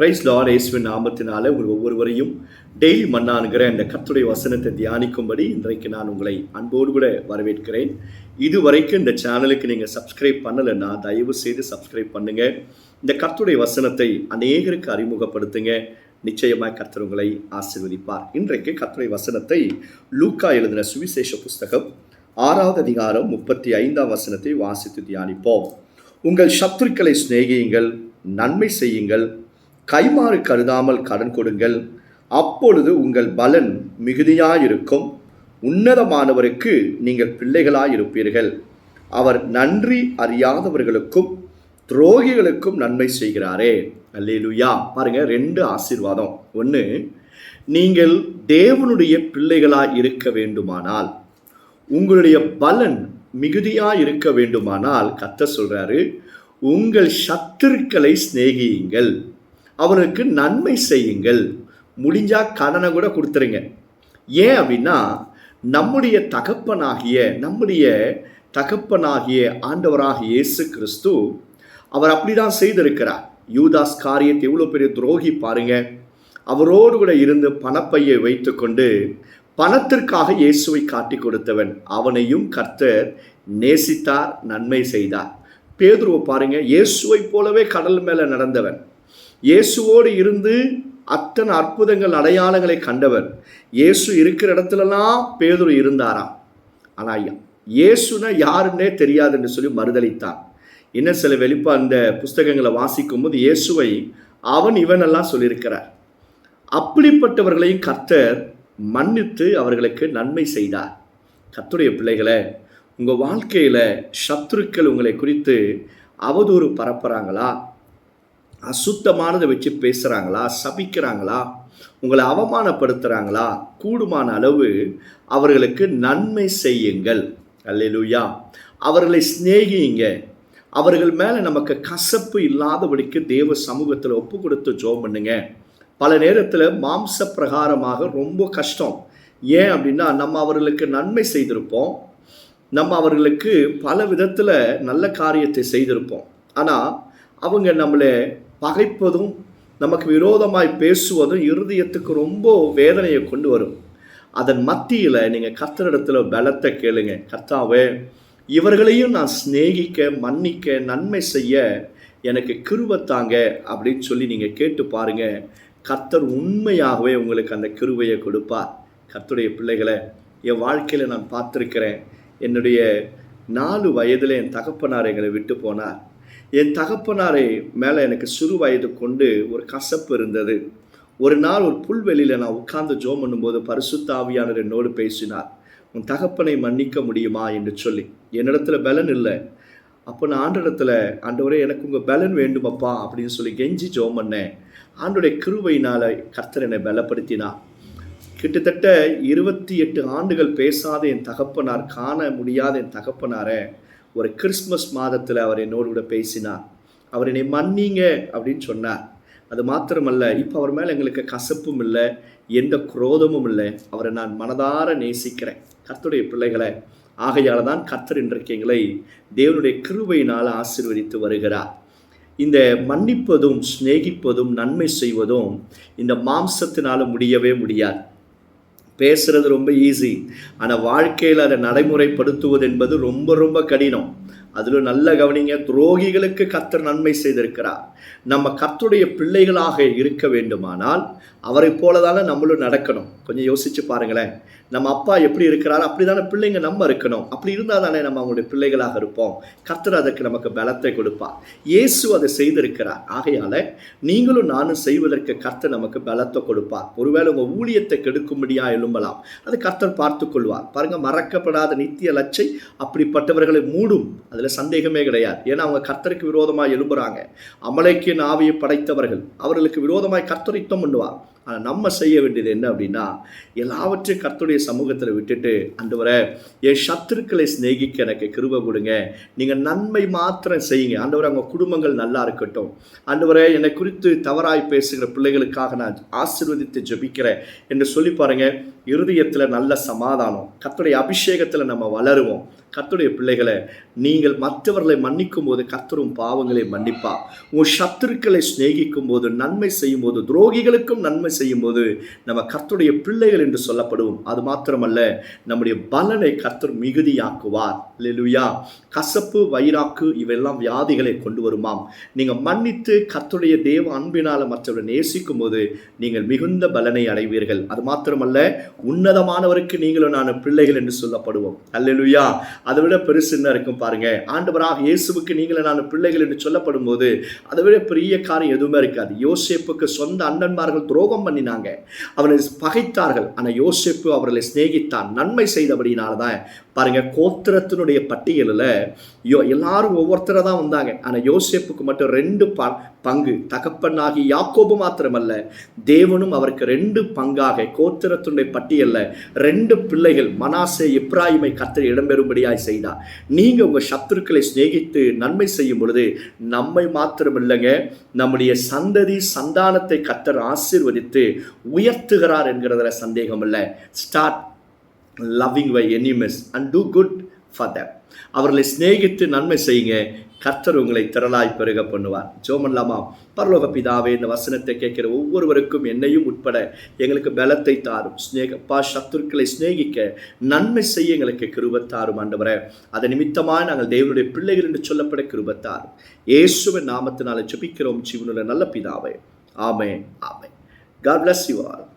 Price Lord இயேசுவின் நாமத்தினால உங்கள் ஒவ்வொருவரையும் டெய்லி மன்னானுங்கிற இந்த கத்துடைய வசனத்தை தியானிக்கும்படி இன்றைக்கு நான் உங்களை அன்போடு கூட வரவேற்கிறேன். இதுவரைக்கும் இந்த சேனலுக்கு நீங்கள் சப்ஸ்கிரைப் பண்ணலைன்னா தயவு செய்து சப்ஸ்கிரைப் பண்ணுங்க. இந்த கத்துடைய வசனத்தை அநேகருக்கு அறிமுகப்படுத்துங்க. நிச்சயமாய் கர்த்தர் உங்களை இன்றைக்கு கத்துடை வசனத்தை லூக்கா எழுதின சுவிசேஷ புஸ்தகம் ஆறாவது அதிகாரம் முப்பத்தி ஐந்தாம் வசனத்தை வாசித்து தியானிப்போம். உங்கள் சத்துருக்களை சிநேகியுங்கள் நன்மை செய்யுங்கள் கைமாறு கருதாமல் கடன் கொடுங்கள். அப்பொழுது உங்கள் பலன் மிகுதியாயிருக்கும். உன்னதமானவருக்கு நீங்கள் பிள்ளைகளாயிருப்பீர்கள். அவர் நன்றி அறியாதவர்களுக்கும் துரோகிகளுக்கும் நன்மை செய்கிறாரே. அல்லேலுயா. பாருங்க ரெண்டு ஆசீர்வாதம். ஒன்று நீங்கள் தேவனுடைய பிள்ளைகளாய் இருக்க வேண்டுமானால் உங்களுடைய பலன் மிகுதியாக இருக்க வேண்டுமானால் கத்த சொல்றாரு உங்கள் சத்துருக்களை சிநேகியுங்கள். அவனுக்கு நன்மை செய்யுங்கள். முடிஞ்சால் கடனை கூட கொடுத்துருங்க. ஏன் அப்படின்னா நம்முடைய தகப்பனாகிய நம்முடைய தகப்பனாகிய ஆண்டவராகிய இயேசு கிறிஸ்து அவர் அப்படிதான் செய்திருக்கிறார். யூதாஸ் காரியத்தை எவ்வளோ பெரிய துரோகி பாருங்க. அவரோடு கூட இருந்து பணப்பையை வைத்துக்கொண்டு பணத்திற்காக இயேசுவை காட்டி கொடுத்தவன். அவனையும் கர்த்தர் நேசித்தார் நன்மை செய்தார். பேதுருவை பாருங்க இயேசுவை போலவே கடல் மேலே நடந்தவன். இயேசுவோடு இருந்து அத்தனை அற்புதங்கள் அடையாளங்களை கண்டவர். இயேசு இருக்கிற இடத்துலலாம் பேதுரு இருந்தாராம். ஆனால் இயேசுனா யாருன்னே தெரியாதுன்னு சொல்லி மறுதளித்தான் இன்னும் சில வெளிப்பா அந்த புஸ்தகங்களை வாசிக்கும் போது இயேசுவை அவன் இவனெல்லாம் சொல்லியிருக்கிறார். அப்படிப்பட்டவர்களையும் கர்த்தர் மன்னித்து அவர்களுக்கு நன்மை செய்தார். கத்துடைய பிள்ளைகளை உங்கள் வாழ்க்கையில் சத்துருக்கள் உங்களை குறித்து அவதூறு பரப்புகிறாங்களா அசுத்தமானதை வச்சு பேசுகிறாங்களா சபிக்கிறாங்களா? உங்களை அவமானப்படுத்துகிறாங்களா கூடுமான அளவு அவர்களுக்கு நன்மை செய்யுங்கள். அல்லேலூயா. அவர்களை சிநேகியுங்க. அவர்கள் மேலே நமக்கு கசப்பு இல்லாதபடிக்கு தேவ சமூகத்தில் ஒப்பு கொடுத்து ஜோம் பண்ணுங்க. பல நேரத்தில் மாம்ச பிரகாரமாக ரொம்ப கஷ்டம். ஏன் அப்படின்னா நம்ம அவர்களுக்கு நன்மை செய்திருப்போம். நம்ம அவர்களுக்கு பல விதத்தில் நல்ல காரியத்தை செய்திருப்போம். ஆனால் அவங்க நம்மளை பகைப்பதும் நமக்கு விரோதமாய் பேசுவதும் இருதயத்துக்கு ரொம்ப வேதனையை கொண்டு வரும். அதன் மத்தியில் நீங்கள் கர்த்தரிடத்தில் பலத்தை கேளுங்க. கர்த்தாவே இவர்களையும் நான் சிநேகிக்க மன்னிக்க நன்மை செய்ய எனக்கு கிருவத்தாங்க அப்படின்னு சொல்லி நீங்கள் கேட்டு பாருங்க. கர்த்தர் உண்மையாகவே உங்களுக்கு அந்த கிருவையை கொடுப்பார். கர்த்தருடைய பிள்ளைகளை என் வாழ்க்கையில் நான் பார்த்துருக்கிறேன். என்னுடைய நாலு வயதில் என் தகப்பனார் எங்களை விட்டு போனார். என் தகப்பனாரை மேலே எனக்கு சிறு வயது கொண்டு ஒரு கசப்பு இருந்தது. ஒரு நாள் ஒரு புல்வெளியில் நான் உட்கார்ந்து ஜோம் பண்ணும்போது பரிசுத்தாவியானவர் என்னோடு பேசினார். உன் தகப்பனை மன்னிக்க முடியுமா? என்று சொல்லி. என்னிடத்துல பலன் இல்லை. அப்போ நான் ஆண்டிடத்துல ஆண்டவரே எனக்கு உங்கள் பலன் வேண்டுமப்பா அப்படின்னு சொல்லி கெஞ்சி ஜோம் பண்ணேன். ஆண்டுடைய கிருவையினால் கர்த்தர் என்னை பலப்படுத்தினார். கிட்டத்தட்ட இருபத்தி எட்டு ஆண்டுகள் பேசாத என் தகப்பனார் காண முடியாத என் தகப்பனாரை ஒரு கிறிஸ்மஸ் மாதத்தில் அவர் என்னோடு கூட பேசினார். அவர் என்னை மன்னிங்க அப்படின்னு சொன்னார். அது மாத்திரமல்ல இப்போ அவர் மேலே எங்களுக்கு கசப்பும் இல்லை எந்த குரோதமும் இல்லை. அவரை நான் மனதார நேசிக்கிறேன். கர்த்தருடைய பிள்ளைகளை ஆகையால் தான் கர்த்தர் இன்றைக்கு எங்களை தேவனுடைய கிருபையினால் ஆசீர்வதித்து வருகிறார். இந்த மன்னிப்பதும் சிநேகிப்பதும் நன்மை செய்வதும் இந்த மாம்சத்தினால முடியவே முடியாது. பேசுறது ரொம்ப ஈஸி ஆனால் வாழ்க்கையில் அதை நடைமுறைப்படுத்துவது என்பது ரொம்ப ரொம்ப கடினம். அதில் நல்ல கவனிங்க துரோகிகளுக்கு கத்தர் நன்மை செய்திருக்கிறார். நம்ம கத்துடைய பிள்ளைகளாக இருக்க வேண்டுமானால் அவரை போல தானே நம்மளும் நடக்கணும். கொஞ்சம் யோசிச்சு பாருங்களேன். நம்ம அப்பா எப்படி இருக்கிறாரோ அப்படி தானே பிள்ளைங்க நம்ம இருக்கணும். அப்படி இருந்தால் தானே நம்ம அவங்களுடைய பிள்ளைகளாக இருப்போம். கத்தர் அதற்கு நமக்கு பலத்தை கொடுப்பார். இயேசு அதை செய்திருக்கிறார். ஆகையால் நீங்களும் நானும் செய்வதற்கு கர்த்தர் நமக்கு பலத்தை கொடுப்பார். ஒருவேளை உங்கள் ஊழியத்தை கெடுக்கும்படியா எழும்பலாம் அது கர்த்தர் பார்த்து கொள்வார். பாருங்க மறக்கப்படாத நித்திய லட்சை அப்படிப்பட்டவர்களை மூடும். அதில் சந்தேகமே கிடையாது. ஏன்னா அவங்க கர்த்தருக்கு விரோதமாக எழும்புறாங்க. அமலைக்கின் ஆவியை படைத்தவர்கள் அவர்களுக்கு விரோதமாய் கர்த்தர் யுத்தம் பண்ணுவார். ஆனால் நம்ம செய்ய வேண்டியது என்ன அப்படின்னா எல்லாவற்றையும் கர்த்தருடைய சமூகத்தில் விட்டுட்டு அந்த வரை என் சத்துருக்களை சிநேகிக்க எனக்கு கிருப கொடுங்க. நீங்கள் நன்மை மாத்திரம் செய்யுங்க. ஆண்டவரை அவங்க குடும்பங்கள் நல்லா இருக்கட்டும். ஆண்டவரை என்னை குறித்து தவறாய் பேசுகிற பிள்ளைகளுக்காக நான் ஆசீர்வதித்து ஜெபிக்கிறேன். என்று சொல்லி பாருங்கள் இருதயத்தில் நல்ல சமாதானம். கத்துடைய அபிஷேகத்தில் நம்ம வளருவோம். கத்துடைய பிள்ளைகளை நீங்கள் மற்றவர்களை மன்னிக்கும் போது கத்தரும் பாவங்களை மன்னிப்பா உன் சத்துருக்களை சிநேகிக்கும் போது நன்மை செய்யும் போது துரோகிகளுக்கும் நன்மை செய்யும் போது நம்ம கத்துடைய பிள்ளைகள் என்று சொல்லப்படுவோம். அது மாத்திரமல்ல நம்முடைய பலனை கத்தர் மிகுதியாக்குவார். லெலுயா கசப்பு வயிறாக்கு இவையெல்லாம் வியாதிகளை கொண்டு வருமாம். நீங்கள் மன்னித்து கத்துடைய தேவ அன்பினால் மற்றவரை நேசிக்கும் போது நீங்கள் மிகுந்த பலனை அடைவீர்கள். அது மாத்திரமல்ல உன்னதமானவருக்கு நீங்களும் நான் பிள்ளைகள் என்று சொல்லப்படுவோம். அல்லேலூயா. அதை விட பெருசு என்ன இருக்கும் பாருங்க. ஆண்டவராக இயேசுவுக்கு நீங்களும் நான் பிள்ளைகள் என்று சொல்லப்படும் போது அதை விட பெரிய காரியம் எதுவுமே இருக்காது. யோசேப்புக்கு சொந்த அண்ணன்மார்கள் துரோகம் பண்ணினாங்க. அவனை பகைத்தார்கள். ஆனால் யோசேப்பு அவர்களை சிநேகித்தான். நன்மை செய்தபடினால தான் பாருங்க கோத்திரத்தினுடைய பட்டியலில் யோ எல்லாரும் ஒவ்வொருத்தரை தான் வந்தாங்க. ஆனால் யோசேப்புக்கு மட்டும் ரெண்டு ப பங்கு. தகப்பனாகி யாக்கோபு மாத்திரமல்ல தேவனும் அவருக்கு ரெண்டு பங்காக கோத்திரத்தினுடைய பட்டியலில் ரெண்டு பிள்ளைகள் மனாசே இப்ராஹிமை கத்தர் இடம்பெறும்படியாய் செய்தார். நீங்கள் உங்கள் சத்துருக்களை சிநேகித்து நன்மை செய்யும் பொழுது நம்மை மாத்திரம் இல்லைங்க நம்முடைய சந்ததி சந்தானத்தை கத்தர் ஆசீர்வதித்து உயர்த்துகிறார் என்கிறதுல சந்தேகம் இல்லை start. Loving thy enemies and do good for them அவர்களை சிநேகித்து நன்மை செய்யுங்க. கர்த்தர் உங்களை திரளாய் பெருக பண்ணுவார். ஜோமன்லாமா பரலோக பிதாவே இந்த வசனத்தை கேட்கிற ஒவ்வொருவருக்கும் என்னையும் உட்பட எங்களுக்கு பலத்தை தாரும். ஸ்நேகப்பா சத்துருக்களை சிநேகிக்க நன்மை செய்ய எங்களுக்கு கிருபத்தாரும் ஆண்டவரே. அதை நிமித்தமாக நாங்கள் தேவனுடைய பிள்ளைகள் என்று சொல்லப்பட கிருபத்தாரும் இயேசுவின் நாமத்தினால ஜபிக்கிறோம். ஜீவனுள்ள நல்ல பிதாவே. ஆமே ஆமே காட் பிளஸ் யூ all.